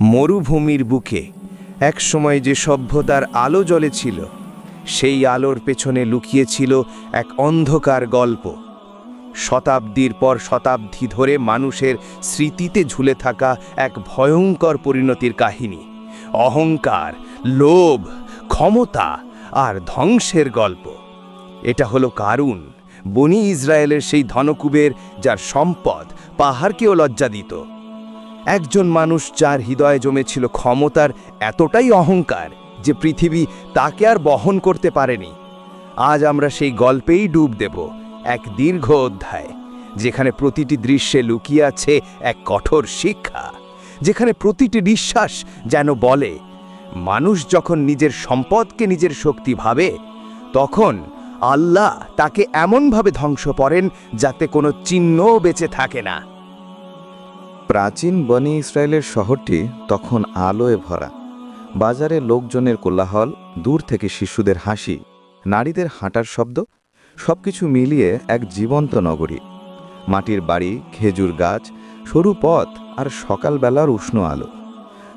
মরুভূমির বুকে একসময় যে সভ্যতার আলো জ্বলেছিল সেই আলোর পেছনে লুকিয়েছিল এক অন্ধকার গল্প। শতাব্দীর পর শতাব্দী ধরে মানুষের স্মৃতিতে ঝুলে থাকা এক ভয়ঙ্কর পরিণতির কাহিনী। অহংকার, লোভ, ক্ষমতা আর ধ্বংসের গল্প। এটা হলো কারুন, বনি ইসরায়েলের সেই ধনকুবের যার সম্পদ পাহাড়কেও লজ্জা দিত। একজন মানুষ যার হৃদয়ে জমেছিল ক্ষমতার এতটাই অহংকার যে পৃথিবী তাকে আর বহন করতে পারেনি। আজ আমরা সেই গল্পেই ডুব দেব এক দীর্ঘ অধ্যায়, যেখানে প্রতিটি দৃশ্যে লুকিয়ে আছে এক কঠোর শিক্ষা, যেখানে প্রতিটি নিঃশ্বাস যেন বলে, মানুষ যখন নিজের সম্পদকে নিজের শক্তি ভাবে, তখন আল্লাহ তাকে এমনভাবে ধ্বংস করেন যাতে কোনো চিহ্নও বেঁচে থাকে না। প্রাচীন বনি ইসরায়েলের শহরটি তখন আলোয় ভরা। বাজারে লোকজনের কোলাহল, দূর থেকে শিশুদের হাসি, নারীদের হাঁটার শব্দ, সবকিছু মিলিয়ে এক জীবন্ত নগরী। মাটির বাড়ি, খেজুর গাছ, সরু পথ আর সকালবেলার উষ্ণ আলো,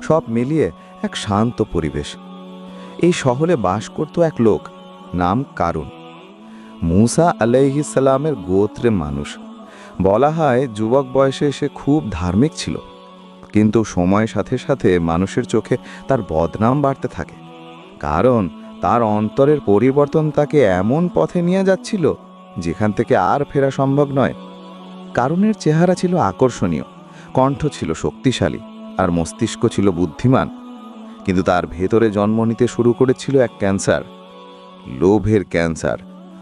সব মিলিয়ে এক শান্ত পরিবেশ। এই শহরে বাস করত এক লোক, নাম কারুন। মুসা আলাইহিসালামের গোত্রে মানুষ। বলা হয় যুবক বয়সে সে খুব ধার্মিক ছিল। কিন্তু সময়ের সাথে সাথে মানুষের চোখে তার বদনাম বাড়তে থাকে। কারণ তার অন্তরের পরিবর্তন তাকে এমন পথে নিয়ে যাচ্ছিল, যেখান থেকে আর ফেরা সম্ভব নয়। কারণের চেহারা ছিল আকর্ষণীয়, কণ্ঠ ছিল শক্তিশালী, আর মস্তিষ্ক ছিল বুদ্ধিমান। কিন্তু তার ভেতরে জন্ম নিতে শুরু করেছিল এক ক্যান্সার। লোভের ক্যান্সার,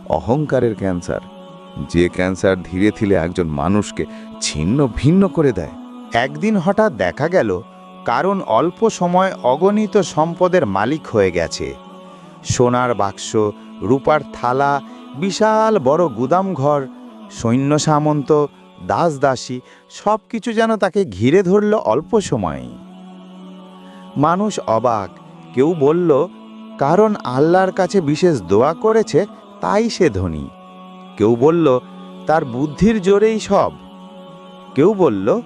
অহংকারের ক্যান্সার। যে ক্যান্সার ধীরে ধীরে একজন মানুষকে ছিন্ন ভিন্ন করে দেয়। একদিন হঠাৎ দেখা গেল, কারণ অল্প সময় অগণিত সম্পদের মালিক হয়ে গেছে। সোনার বাক্স, রূপার থালা, বিশাল বড় গুদামঘর সৈন্য সামন্ত, দাস দাসী সব কিছু যেন তাকে ঘিরে ধরল অল্প সময়েই। মানুষ অবাক, কেউ বলল, কারণ আল্লাহর কাছে বিশেষ দোয়া করেছে, তাই সে ধনী। কেউ বলল, তার বুদ্ধির জোরেই সব। কেউ বলল,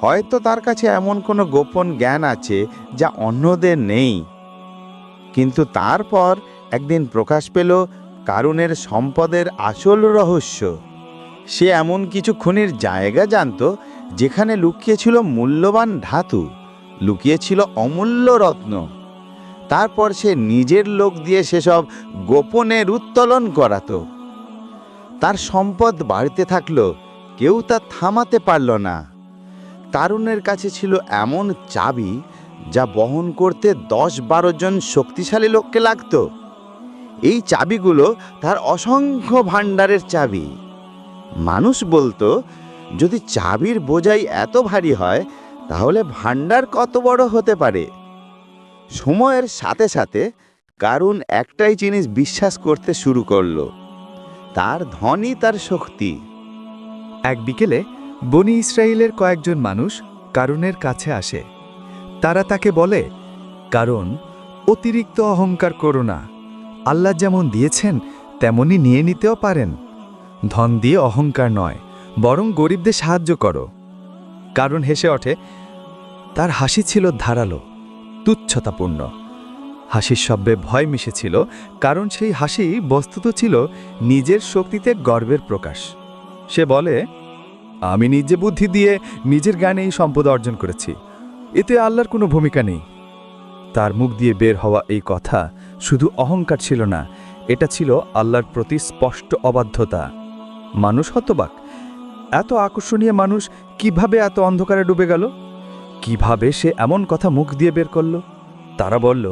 হয়তো তার কাছে এমন কোনো গোপন জ্ঞান আছে যা অন্যদের নেই। কিন্তু তারপর একদিন প্রকাশ পেল, কারুনের সম্পদের আসল রহস্য। সে এমন কিছু খনির জায়গা জানত, যেখানে লুকিয়েছিল মূল্যবান ধাতু, লুকিয়েছিল অমূল্য রত্ন। তারপর সে নিজের লোক দিয়ে সেসব গোপনের উত্তোলন করাতো। তার সম্পদ বাড়তে থাকল, কেউ তা থামাতে পারল না। তারুণের কাছে ছিল এমন চাবি যা বহন করতে দশ বারো জন শক্তিশালী লোককে লাগতো। এই চাবিগুলো তার অসংখ্য ভাণ্ডারের চাবি। মানুষ বলতো, যদি চাবির বোঝাই এত ভারী হয়, তাহলে ভাণ্ডার কত বড় হতে পারে? সময়ের সাথে সাথে কারণ একটাই জিনিস বিশ্বাস করতে শুরু করল তার ধনই তার শক্তি। এক বিকেলে বনি ইসরায়েলের কয়েকজন মানুষ কারুনের কাছে আসে। তারা তাকে বলে, কারণ অতিরিক্ত অহংকার করো না। আল্লাহ যেমন দিয়েছেন, তেমনি নিয়ে নিতেও পারেন। ধন দিয়ে অহংকার নয়, বরং গরিবদের সাহায্য করো। কারণ হেসে ওঠে, তার হাসি ছিল ধারালো, তুচ্ছতাপূর্ণ। হাসির শব্দে ভয় মিশেছিল, কারণ সেই হাসি বস্তুত ছিল নিজের শক্তিতে গর্বের প্রকাশ। সে বলে, আমি নিজে বুদ্ধি দিয়ে নিজের জ্ঞানে এই সম্পদ অর্জন করেছি, এতে আল্লাহর কোনো ভূমিকা নেই। তার মুখ দিয়ে বের হওয়া এই কথা শুধু অহংকার ছিল না, এটা ছিল আল্লাহর প্রতি স্পষ্ট অবাধ্যতা। মানুষ হতবাক। এত আকর্ষণীয় মানুষ কীভাবে এত অন্ধকারে ডুবে গেল? কীভাবে সে এমন কথা মুখ দিয়ে বের করল? তারা বলল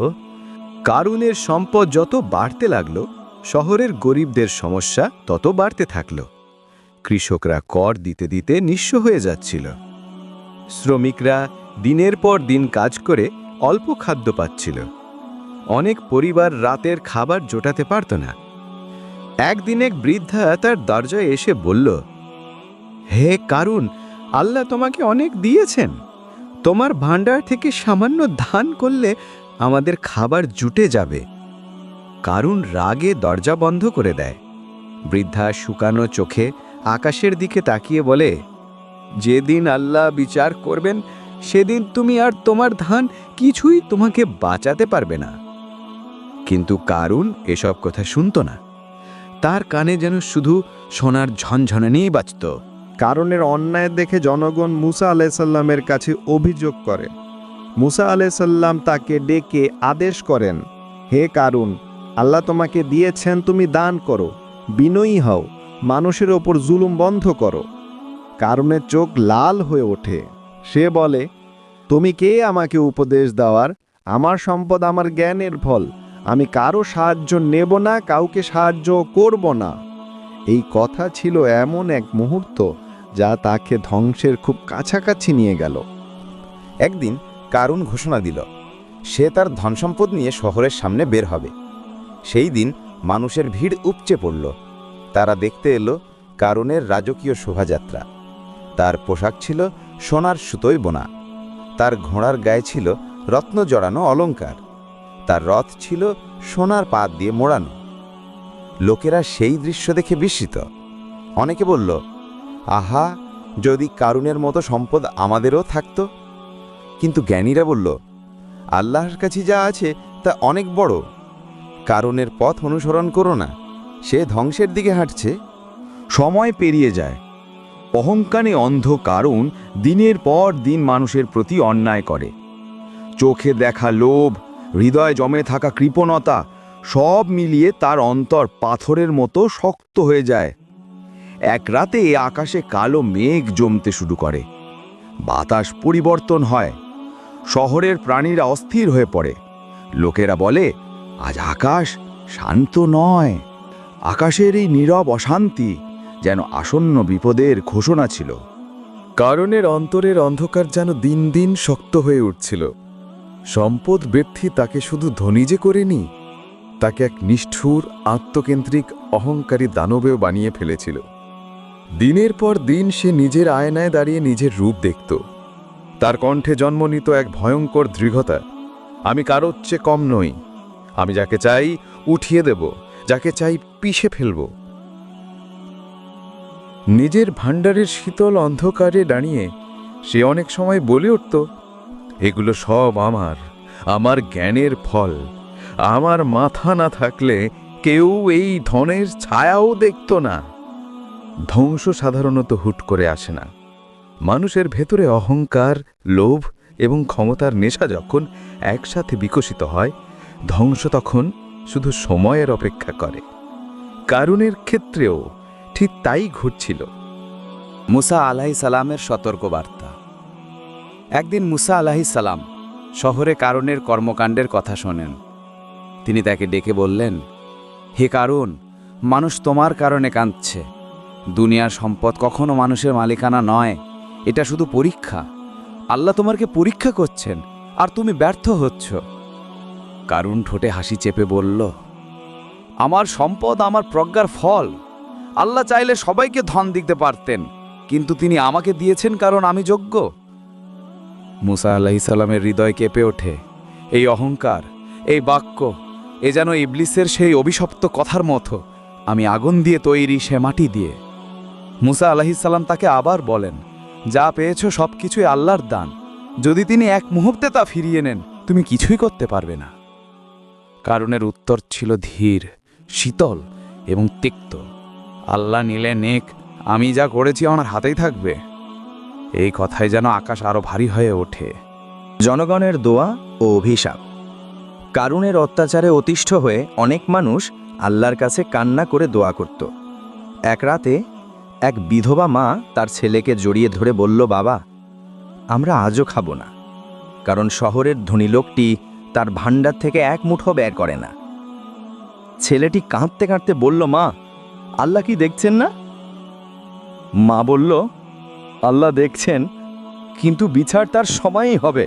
কারুনের সম্পদ যত বাড়তে লাগল, শহরের গরিবদের সমস্যা তত বাড়তে থাকল। কৃষকরা কর দিতে দিতে নিঃস্ব হয়ে যাচ্ছিল। শ্রমিকরা দিনের পর দিন কাজ করে অল্প খাদ্য পাচ্ছিল। অনেক পরিবার রাতের খাবার জোটাতে পারত না। একদিন এক বৃদ্ধা তার দরজায় এসে বলল, হে কারুন, আল্লাহ তোমাকে অনেক দিয়েছেন। তোমার ভাণ্ডার থেকে সামান্য ধান করলে আমাদের খাবার জুটে যাবে। কারুন রাগে দরজা বন্ধ করে দেয়। বৃদ্ধা শুকানো চোখে আকাশের দিকে তাকিয়ে বলে, যেদিন আল্লাহ বিচার করবেন, সেদিন তুমি আর তোমার ধান কিছুই তোমাকে বাঁচাতে পারবে না। কিন্তু কারুন এসব কথা শুনতো না। তার কানে যেন শুধু সোনার ঝনঝনে ঝনঝনানিই বাজত। কারণের অন্যায় দেখে জনগণ মুসা আলাইসাল্লামের কাছে অভিযোগ করে। মুসা আলাইসাল্লাম তাকে ডেকে আদেশ করেন, হে কারুন, আল্লাহ তোমাকে দিয়েছেন তুমি দান করো, বিনয়ী হও, মানুষের ওপর জুলুম বন্ধ করো। কারণের চোখ লাল হয়ে ওঠে। সে বলে, তুমি কে আমাকে উপদেশ দেওয়ার? আমার সম্পদ আমার জ্ঞানের ফল। আমি কারও সাহায্য নেব না, কাউকে সাহায্য করব না। এই কথা ছিল এমন এক মুহূর্ত যা তাকে ধ্বংসের খুব কাছাকাছি নিয়ে গেল। একদিন কারুন ঘোষণা দিল। সে তার ধনসম্পদ নিয়ে শহরের সামনে বের হবে। সেই দিন মানুষের ভিড় উপচে পড়ল। তারা দেখতে এলো কারুনের রাজকীয় শোভাযাত্রা। তার পোশাক ছিল সোনার সুতোয় বোনা। তার ঘোড়ার গায়ে ছিল রত্ন জড়ানো অলংকার। তার রথ ছিল সোনার পাত দিয়ে মোড়ানো। লোকেরা সেই দৃশ্য দেখে বিস্মিত। অনেকে বলল, আহা, যদি কারুনের মতো সম্পদ আমাদেরও থাকতো কিন্তু জ্ঞানীরা বলল, আল্লাহর কাছে যা আছে তা অনেক বড়। কারণের পথ অনুসরণ করো না, সে ধ্বংসের দিকে হাঁটছে। সময় পেরিয়ে যায়। অহংকারে অন্ধ কারণ দিনের পর দিন মানুষের প্রতি অন্যায় করে। চোখে দেখা লোভ, হৃদয়ে জমে থাকা কৃপণতা, সব মিলিয়ে তার অন্তর পাথরের মতো শক্ত হয়ে যায়। এক রাতে আকাশে কালো মেঘ জমতে শুরু করে। বাতাস পরিবর্তন হয়। শহরের প্রাণীরা অস্থির হয়ে পড়ে। লোকেরা বলে, আজ আকাশ শান্ত নয়। আকাশের এই নীরব অশান্তি যেন আসন্ন বিপদের ঘোষণা ছিল। কারণের অন্তরের অন্ধকার যেন দিন দিন শক্ত হয়ে উঠছিল। সম্পদ বৃদ্ধি তাকে শুধু ধনী যে করেনি, তাকে এক নিষ্ঠুর, আত্মকেন্দ্রিক, অহংকারী দানবেও বানিয়ে ফেলেছিল। দিনের পর দিন সে নিজের আয়নায় দাঁড়িয়ে নিজের রূপ দেখত। তার কণ্ঠে জন্ম নিত এক ভয়ঙ্কর দৃঢ়তা। আমি কারোর চেয়ে কম নই। আমি যাকে চাই উঠিয়ে দেব, যাকে চাই পিষে ফেলব। নিজের ভাণ্ডারের শীতল অন্ধকারে দাঁড়িয়ে সে অনেক সময় বলে উঠত, এগুলো সব আমার আমার জ্ঞানের ফল। আমার মাথা না থাকলে কেউ এই ধনের ছায়াও দেখত না। ধ্বংস সাধারণত হুট করে আসে না। মানুষের ভেতরে অহংকার, লোভ এবং ক্ষমতার নেশা যখন একসাথে বিকশিত হয়, ধ্বংস তখন শুধু সময়ের অপেক্ষা করে। কারুনের ক্ষেত্রেও ঠিক তাই ঘটছিল। মুসা আলাহি সালামের সতর্কবার্তা। একদিন মুসা আলাহি সালাম শহরে কারণের কর্মকাণ্ডের কথা শোনেন। তিনি তাকে ডেকে বললেন, হে কারণ মানুষ তোমার কারণে কাঁদছে। দুনিয়ার সম্পদ কখনো মানুষের মালিকানা নয়। এটা শুধু পরীক্ষা। আল্লাহ তোমাকে পরীক্ষা করছেন, আর তুমি ব্যর্থ হচ্ছ। কারুন ঠোঁটে হাসি চেপে বলল, আমার সম্পদ, আমার প্রজ্ঞার ফল। আল্লাহ চাইলে সবাইকে ধন দিতে পারতেন, কিন্তু তিনি আমাকে দিয়েছেন কারণ আমি যোগ্য। মুসা আলাহিসাল্লামের হৃদয় কেঁপে ওঠে। এই অহংকার, এই বাক্য, এ যেন ইবলিসের সেই অভিশপ্ত কথার মতো, আমি আগুন দিয়ে তৈরি সে মাটি দিয়ে। মুসা আলাহিসাল্লাম তাকে আবার বলেন যা পেয়েছ সব কিছুই আল্লাহর দান। যদি তিনি এক মুহূর্তে তা ফিরিয়ে নেন, তুমি কিছুই করতে পারবে না। কারণের উত্তর ছিল ধীর, শীতল এবং তিক্ত। আল্লাহ নিলে নেক, আমি যা করেছি আমার হাতেই থাকবে। এই কথায় যেন আকাশ আরও ভারী হয়ে ওঠে। জনগণের দোয়া ও অভিশাপ। কারুণের অত্যাচারে অতিষ্ঠ হয়ে অনেক মানুষ আল্লাহর কাছে কান্না করে দোয়া করত। এক রাতে এক বিধবা মা তার ছেলেকে জড়িয়ে ধরে বলল, বাবা, আমরা আজও খাব না, কারণ শহরের ধনী লোকটি তার ভাণ্ডার থেকে এক মুঠো ব্যয় করে না। ছেলেটি কাঁদতে কাঁদতে বলল, মা, আল্লাহ কি দেখছেন না? মা বলল, আল্লাহ দেখছেন, কিন্তু বিচার তার সময়ই হবে।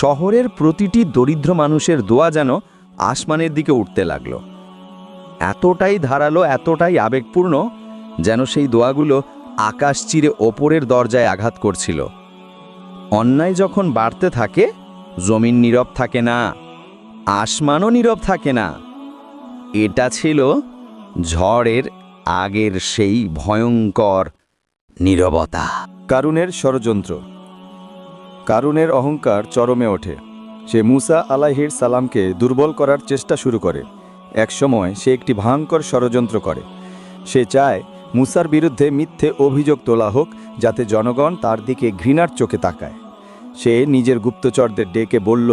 শহরের প্রতিটি দরিদ্র মানুষের দোয়া যেন আসমানের দিকে উঠতে লাগল। এতটাই ধারালো, এতটাই আবেগপূর্ণ যেন সেই দোয়াগুলো আকাশ চিরে ওপরের দরজায় আঘাত করছিল। অন্যায় যখন বাড়তে থাকে, জমিন নীরব থাকে না, আসমানও নীরব থাকে না। এটা ছিল ঝড়ের আগের সেই ভয়ঙ্কর নীরবতা। কারুনের ষড়যন্ত্র। কারুনের অহংকার চরমে ওঠে। সে মুসা আলাহির সালামকে দুর্বল করার চেষ্টা শুরু করে। একসময় সে একটি ভয়ঙ্কর ষড়যন্ত্র করে। সে চায় মুসার বিরুদ্ধে মিথ্যে অভিযোগ তোলা হোক, যাতে জনগণ তার দিকে ঘৃণার চোখে তাকায়। সে নিজের গুপ্তচরদের ডেকে বলল,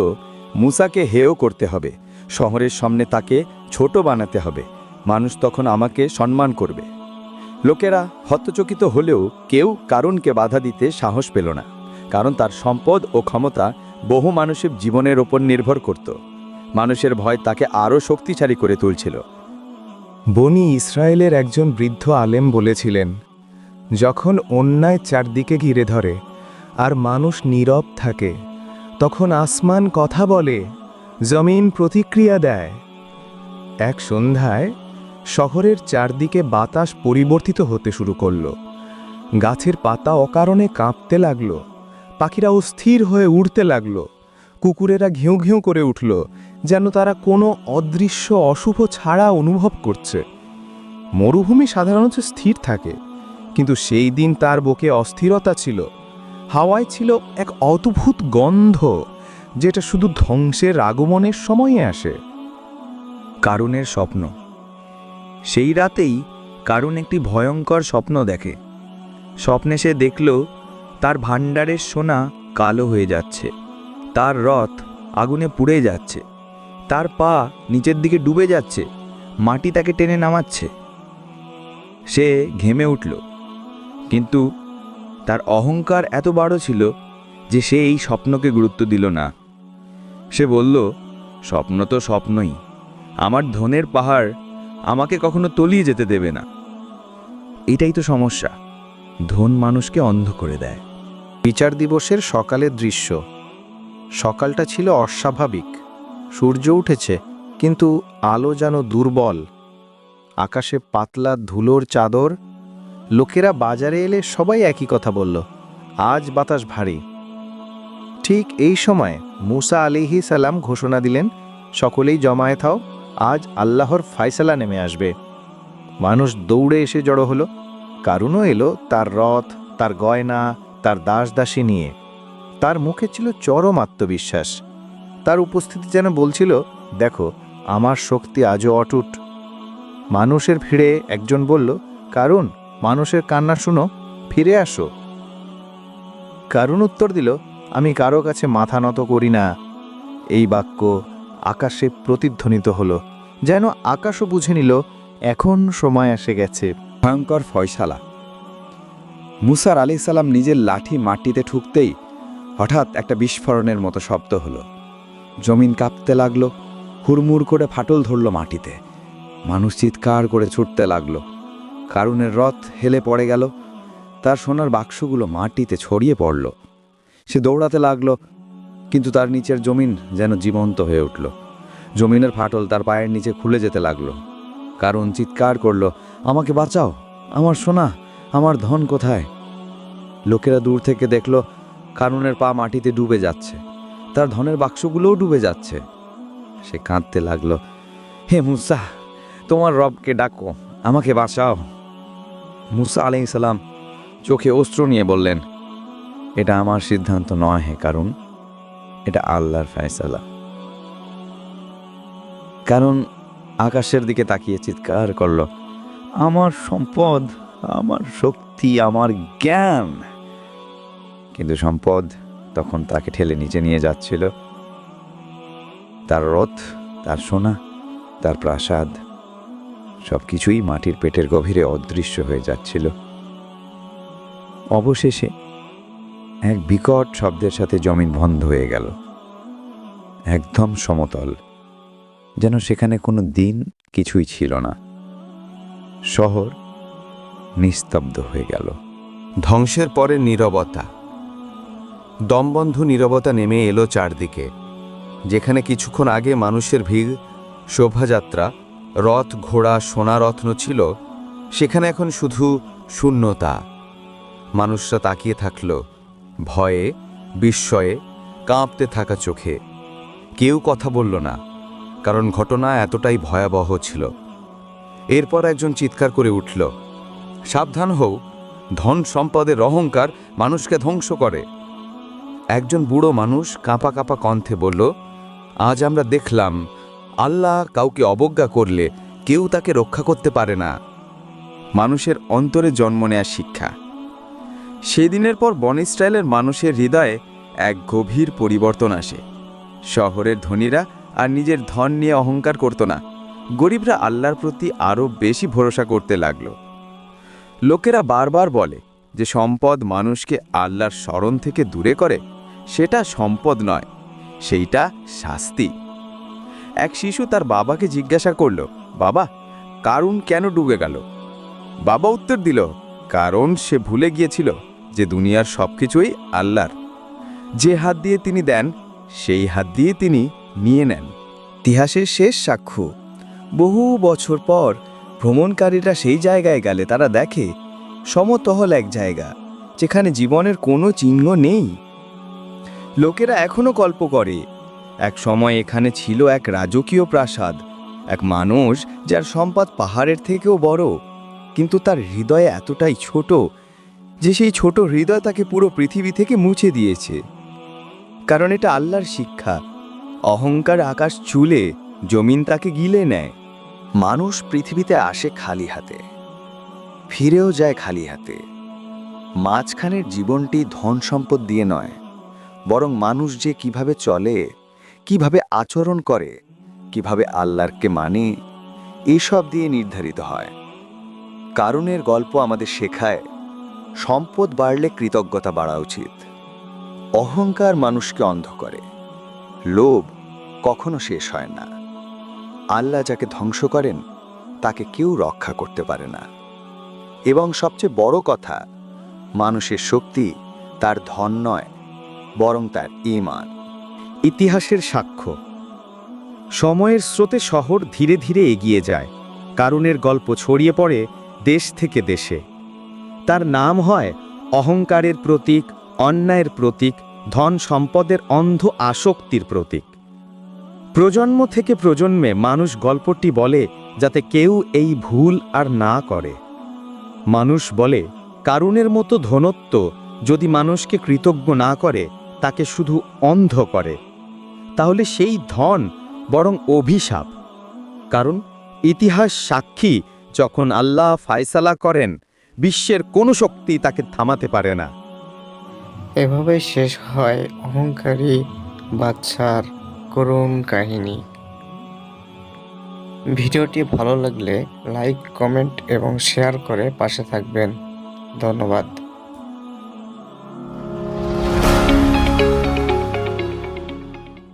মুসাকে হেয় করতে হবে। শহরের সামনে তাকে ছোট বানাতে হবে। মানুষ তখন আমাকে সম্মান করবে। লোকেরা হতচকিত হলেও কেউ কারণকে বাধা দিতে সাহস পেল না, কারণ তার সম্পদ ও ক্ষমতা বহু মানুষের জীবনের ওপর নির্ভর করত। মানুষের ভয় তাকে আরও শক্তিশালী করে তুলছিল। বনি ইসরায়েলের একজন বৃদ্ধ আলেম বলেছিলেন, যখন অন্যায় চারদিকে ঘিরে ধরে আর মানুষ নীরব থাকে, তখন আসমান কথা বলে, জমিন প্রতিক্রিয়া দেয়। এক সন্ধ্যায় শহরের চারদিকে বাতাস পরিবর্তিত হতে শুরু করল। গাছের পাতা অকারণে কাঁপতে লাগল পাখিরা অস্থির হয়ে উড়তে লাগল। কুকুরেরা ঘেউ ঘেউ করে উঠল, যেন তারা কোনো অদৃশ্য অশুভ ছাড়া অনুভব করছে। মরুভূমি সাধারণত স্থির থাকে, কিন্তু সেই দিন তার বুকে অস্থিরতা ছিল। হাওয়ায় ছিল এক অদ্ভুত গন্ধ, যেটা শুধু ধ্বংসের আগমনের সময়ে আসে। কারুনের স্বপ্ন। সেই রাতেই কারুন একটি ভয়ঙ্কর স্বপ্ন দেখে। স্বপ্নে সে দেখল, তার ভাণ্ডারের সোনা কালো হয়ে যাচ্ছে। তার রথ আগুনে পুড়ে যাচ্ছে। তার পা নিচের দিকে ডুবে যাচ্ছে। মাটি তাকে টেনে নামাচ্ছে। সে ঘেমে উঠল। কিন্তু তার অহংকার এত বড় ছিল যে সে এই স্বপ্নকে গুরুত্ব দিল না। সে বলল, স্বপ্ন তো স্বপ্নই। আমার ধনের পাহাড় আমাকে কখনো তলিয়ে যেতে দেবে না। এটাই তো সমস্যা। ধন মানুষকে অন্ধ করে দেয়। বিচার দিবসের সকালের দৃশ্য। সকালটা ছিল অস্বাভাবিক। সূর্য উঠেছে, কিন্তু আলো যেন দুর্বল। আকাশে পাতলা ধুলোর চাদর। লোকেরা বাজারে এলে সবাই একই কথা বলল, আজ বাতাস ভারী। ঠিক এই সময় মুসা আলিহি সালাম ঘোষণা দিলেন, সকলেই জমায়েত হও, আজ আল্লাহর ফায়সালা নেমে আসবে। মানুষ দৌড়ে এসে জড়ো হলো, কারুনও এলো তার রথ, তার গয়না, তার দাস দাসী নিয়ে। তার মুখে ছিল চরম আত্মবিশ্বাস। তার উপস্থিতি যেন বলছিল, দেখো, আমার শক্তি আজও অটুট। মানুষের ভিড়ে একজন বলল কারণ মানুষের কান্না শুনো, ফিরে আসো। কারুন উত্তর দিল, আমি কারও কাছে মাথা নত করি না। এই বাক্য আকাশে প্রতিধ্বনিত হলো, যেন আকাশও বুঝে নিল, এখন সময় এসে গেছে। ভয়ঙ্কর ফয়সালা। মুসার আলি সালাম নিজের লাঠি মাটিতে ঠুকতেই হঠাৎ একটা বিস্ফোরণের মতো শব্দ হলো। জমিন কাঁপতে লাগল, হুড়মুড় করে ফাটল ধরল মাটিতে। মানুষ চিৎকার করে ছুটতে লাগল। কারুনের রথ হেলে পড়ে গেল, তার সোনার বাক্সগুলো মাটিতে ছড়িয়ে পড়ল। সে দৌড়াতে লাগল, কিন্তু তার নিচের জমিন যেন জীবন্ত হয়ে উঠল। জমিনের ফাটল তার পায়ের নিচে খুলে যেতে লাগল। কারণ চিৎকার করল, আমাকে বাঁচাও! আমার সোনা! আমার ধন কোথায়? লোকেরা দূর থেকে দেখল কারুনের পা মাটিতে ডুবে যাচ্ছে। তার ধনের বাক্সগুলোও ডুবে যাচ্ছে। সে কাঁদতে লাগল, হে মুসা, তোমার রবকে ডাকো, আমাকে বাঁচাও। মুসা আলাই সালাম চোখে অস্ত্র নিয়ে বললেন, এটা আমার সিদ্ধান্ত নয় হে কারণ এটা আল্লাহর ফয়সালা। কারণ আকাশের দিকে তাকিয়ে চিৎকার করল, আমার সম্পদ, আমার শক্তি, আমার জ্ঞান কিন্তু সম্পদ তখন তাকে ঠেলে নিচে নিয়ে যাচ্ছিল। তার রথ, তার সোনা, তার প্রাসাদ সব কিছুই মাটির পেটের গভীরে অদৃশ্য হয়ে যাচ্ছিল। অবশেষে এক বিকট শব্দের সাথে জমিন বন্ধ হয়ে গেল। একদম সমতল, যেন সেখানে কোনো দিন কিছুই ছিল না। শহর নিস্তব্ধ হয়ে গেল। ধ্বংসের পরে নীরবতা। দমবন্ধ নীরবতা নেমে এলো চারদিকে। যেখানে কিছুক্ষণ আগে মানুষের ভিড়, শোভাযাত্রা, রথ, ঘোড়া সোনারত্ন ছিল, সেখানে এখন শুধু শূন্যতা। মানুষরা তাকিয়ে থাকল, ভয়ে, বিস্ময়ে, কাঁপতে থাকা চোখে। কেউ কথা বলল না, কারণ ঘটনা এতটাই ভয়াবহ ছিল। এরপর একজন চিৎকার করে উঠল, সাবধান হও, ধন সম্পদের অহংকার মানুষকে ধ্বংস করে। একজন বুড়ো মানুষ কাঁপা কাঁপা কণ্ঠে বলল, আজ আমরা দেখলাম, আল্লাহ কাউকে অবজ্ঞা করলে কেউ তাকে রক্ষা করতে পারে না। মানুষের অন্তরে জন্ম নেয়া শিক্ষা। সেদিনের পর বন ইসরায়েলের মানুষের হৃদয়ে এক গভীর পরিবর্তন আসে। শহরের ধনীরা আর নিজের ধন নিয়ে অহংকার করত না। গরিবরা আল্লাহর প্রতি আরও বেশি ভরসা করতে লাগল। লোকেরা বারবার বলে যে সম্পদ মানুষকে আল্লাহর স্মরণ থেকে দূরে করে সেটা সম্পদ নয়, সেইটা শাস্তি। এক শিশু তার বাবাকে জিজ্ঞাসা করল, বাবা কারুন কেন ডুবে গেল? বাবা উত্তর দিল, কারণ সে ভুলে গিয়েছিল যে দুনিয়ার সবকিছুই আল্লাহর। যে হাত দিয়ে তিনি দেন, সেই হাত দিয়ে তিনি নিয়ে নেন। ইতিহাসের শেষ সাক্ষ্য। বহু বছর পর ভ্রমণকারীরা সেই জায়গায় গেলে তারা দেখে সমতহল এক জায়গা, যেখানে জীবনের কোনো চিহ্ন নেই। লোকেরা এখনও গল্প করে। এক সময় এখানে ছিল এক রাজকীয় প্রাসাদ, এক মানুষ যার সম্পদ পাহাড়ের থেকেও বড়। কিন্তু তার হৃদয় এতটাই ছোট যে সেই ছোট হৃদয় তাকে পুরো পৃথিবী থেকে মুছে দিয়েছে। কারণ এটা আল্লাহর শিক্ষা। অহংকার আকাশ চুলে জমিন তাকে গিলে নেয়। মানুষ পৃথিবীতে আসে খালি হাতে, ফিরেও যায় খালি হাতে। মাঝখানের জীবনটি ধন সম্পদ দিয়ে নয় বরং মানুষ যে কীভাবে চলে, কীভাবে আচরণ করে, কীভাবে আল্লাহরকে মানে এসব দিয়ে নির্ধারিত হয়। কারণের গল্প আমাদের শেখায়, সম্পদ বাড়লে কৃতজ্ঞতা বাড়া উচিত। অহংকার মানুষকে অন্ধ করে। লোভ কখনো শেষ হয় না। আল্লাহ যাকে ধ্বংস করেন, তাকে কেউ রক্ষা করতে পারে না। এবং সবচেয়ে বড় কথা, মানুষের শক্তি তার ধন নয় বরং তার ইমান ইতিহাসের সাক্ষ্য। সময়ের স্রোতে শহর ধীরে ধীরে এগিয়ে যায়। কারণের গল্প ছড়িয়ে পড়ে দেশ থেকে দেশে। তার নাম হয় অহংকারের প্রতীক, অন্যায়ের প্রতীক, ধন সম্পদের অন্ধ আসক্তির প্রতীক। প্রজন্ম থেকে প্রজন্মে মানুষ গল্পটি বলে যাতে কেউ এই ভুল আর না করে। মানুষ বলে, কারুনের মতো ধনত্ব যদি মানুষকে কৃতজ্ঞ না করে তাকে শুধু অন্ধ করে। তাহলে সেই ধন বরং অভিশাপ। কারণ ইতিহাস সাক্ষী, যখন আল্লাহ ফায়সালা করেন, বিশ্বের কোনো শক্তি তাকে থামাতে পারে না। এভাবে শেষ হয় অহংকারী বাচ্চার করুণ কাহিনী। ভিডিওটি ভালো লাগলে লাইক, কমেন্ট এবং শেয়ার করে পাশে থাকবেন। ধন্যবাদ।